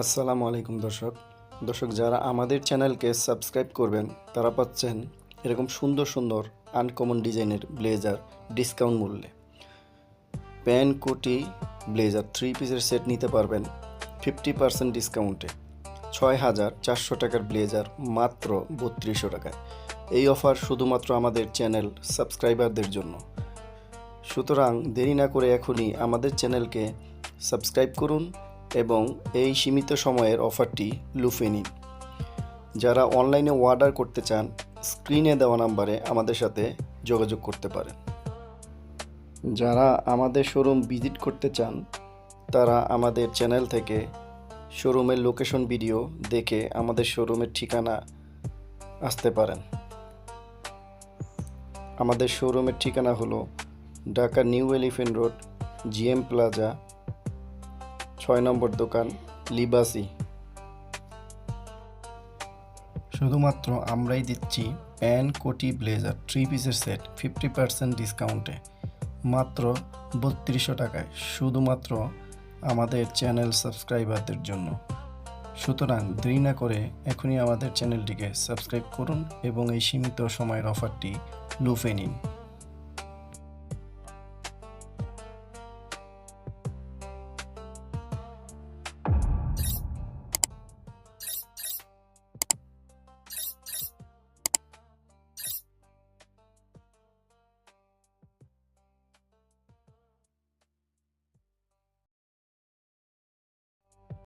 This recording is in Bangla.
আসসালামু আলাইকুম দর্শক। দর্শক, যারা আমাদের চ্যানেলকে সাবস্ক্রাইব করবেন, তারা পাচ্ছেন এরকম সুন্দর সুন্দর আনকমন ডিজাইনের ব্লেজার ডিসকাউন্ট মূল্যে। প্যান কোটি ব্লেজার থ্রি পিসের সেট নিতে পারবেন ফিফটি পার্সেন্ট ডিসকাউন্টে ছয় হাজার চারশো টাকার ব্লেজার মাত্র বত্রিশশো টাকায়। এই অফার শুধুমাত্র আমাদের চ্যানেল সাবস্ক্রাইবারদের জন্য। সুতরাং দেরি না করে এখনই আমাদের চ্যানেলকে সাবস্ক্রাইব করুন এবং এই সীমিত সময়ের অফারটি লুফে নিন। যারা অনলাইনে অর্ডার করতে চান, স্ক্রিনে দেওয়া নাম্বারে আমাদের সাথে যোগাযোগ করতে পারেন। যারা আমাদের শোরুম ভিজিট করতে চান, তারা আমাদের চ্যানেল থেকে শোরুমের লোকেশন ভিডিও দেখে আমাদের শোরুমের ঠিকানা আসতে পারেন। আমাদের শোরুমের ঠিকানা হলো Dhaka new elephant road, GM plaza ছয় নম্বর দোকান, লিবাসি। শুধুমাত্র আমরাই দিচ্ছি প্যান, কোটি, ব্লেজার, থ্রি পিসের সেট, ফিফটি পার্সেন্ট ডিসকাউন্টে। মাত্র বত্রিশশো টাকায়, শুধুমাত্র আমাদের চ্যানেল সাবস্ক্রাইবারদের জন্য। সুতরাং দেরি না করে এখনই আমাদের চ্যানেলটিকে সাবস্ক্রাইব করুন এবং এই সীমিত সময়ের অফারটি লুফে নিন।